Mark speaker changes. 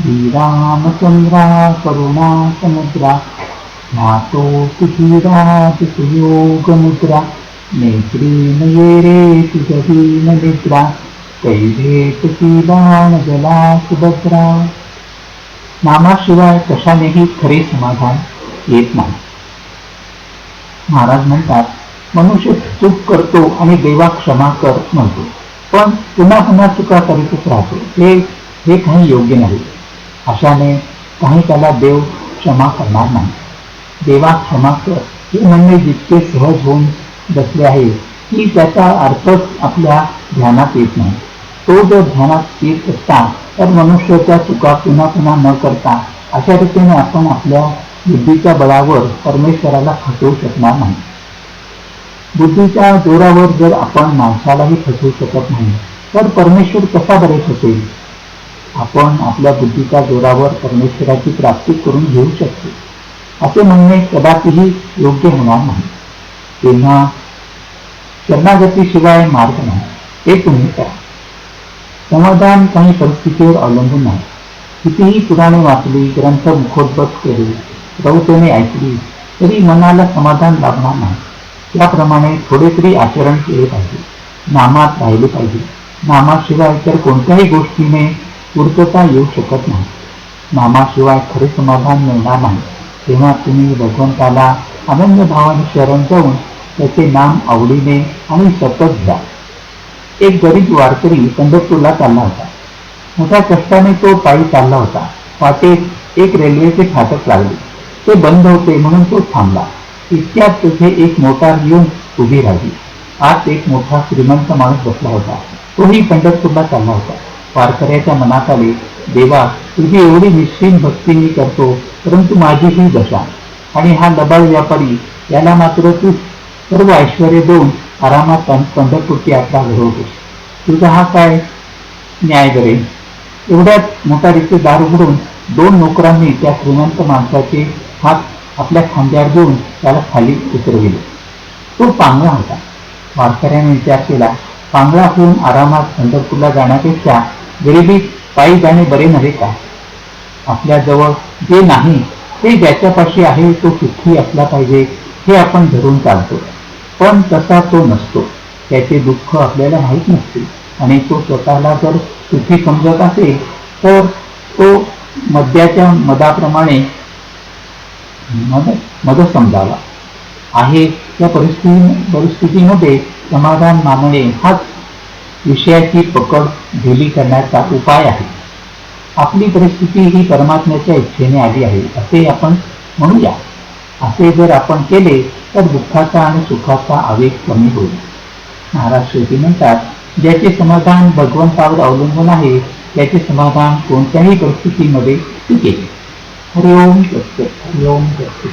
Speaker 1: श्रीरामचंद्रा करुणा समुद्रा नातो योग मुद्रा नेत्री नये रे तुझी जला सुभद्रा नामाशिवाय कशानेही खरे समाधान येत नाही. महाराज म्हणतात मनुष्य चूक करतो आणि देवा क्षमा कर म्हणतो पण पुन्हा पुन्हा चुका करीतच राहतो. हे हे काही योग्य नाही. अशाने काही त्याला देव क्षमा करणार नाही. देवा क्षमा कर हे म्हणणे जितके सहज होऊन बसले आहे की त्याचा अर्थच आपल्या ध्यानात येत नाही. तो जर ध्यानात येत असता तर मनुष्याच्या चुका पुन्हा पुन्हा न करता अशा रीतीने आपण आपल्या बुद्धीच्या बळावर परमेश्वराला फसवू शकणार नाही. बुद्धीच्या जोरावर जर आपण माणसालाही फसवू शकत नाही तर परमेश्वर कसा बरे फसेल? आपण आपल्या बुद्धीच्या जोरावर परमेश्वराची प्राप्ती करून घेऊ शकतो. असे म्हणणे कदापिही योग्य होणार नाही. तेव्हा शरणागतीशिवाय मार्ग नाही हे तुम्ही करा समाधान काही परिस्थितीवर अवलंबून नाही. कितीही पुराणे वाचली ग्रंथ मुखोद्गत केले रौतेने ऐकली तरी मनाला समाधान लाभणार नाही. त्याप्रमाणे थोडे तरी आचरण केले पाहिजे. नामात राहिले पाहिजे. नामाशिवाय इतर कोणत्याही गोष्टीने पूर्तता येऊ शकत नाही. नामाशिवाय खरे समाधान मिळणार नाही. तेव्हा तुम्ही भगवंताला अनन्य भावाने शरण जाऊन त्याचे नाम आवडीने आणि सतत घ्या. एक गरीब वारकरी पंढरपूरला चालला होता. मोठ्या कष्टाने तो पायी चालला होता. वाटेत एक रेल्वेचे फाटक लागले. ते बंद होते म्हणून तो थांबला. इतक्यात तेथे एक मोटार येऊन उभी राहिली. आत एक मोठा श्रीमंत माणूस बसला होता. तोही पंढरपूरला चालला होता. वारकऱ्याच्या मनात आले देवा तुझी एवढी निश्चित भक्ती मी करतो परंतु माझी ही दशा आणि हा लबाड व्यापारी याला मात्र तू सर्व ऐश्वर देऊन आरामात पंढरपूरची यात्रा घडवतोस. तुझा हा काय न्याय करेल एवढ्यात मोटारीचे दार उघडून दोन नोकरांनी त्या श्रीमंत माणसाचे हात आपल्या खांद्यावर देऊन त्याला खाली उतरविले. तो पांगळा होता. वारकऱ्याने विचार केला पांगळा होऊन आरामात पंढरपूरला जाण्यापेक्षा गरिबी पायी जाणे बरे नव्हे का? आपल्याजवळ जे नाही ते ज्याच्यापाशी आहे तो सुखी असला पाहिजे हे आपण धरून चालतो. पण तसा तो नसतो. त्याचे दुःख आपल्याला माहीत नसते. आणि तो स्वतःला जर सुखी समजत असेल तर तो मद्याच्या मदाप्रमाणे मद मद समजावा. आहे त्या परिस्थिती परिस्थितीमध्ये समाधान मानणे हाच विषयाची पकड ढिली करण्याचा उपाय आहे. आपली परिस्थिती ही परमात्म्याच्या इच्छेने आली आहे असे आपण म्हणूया. असे जर आपण केले तर दुःखाचा आणि सुखाचा आवेग कमी होईल. महाराज शेवटी म्हणतात ज्याचे समाधान भगवंतावर अवलंबून आहे त्याचे समाधान कोणत्याही परिस्थितीमध्ये टिकेल. हरिओम सत्य हरिओम सत्य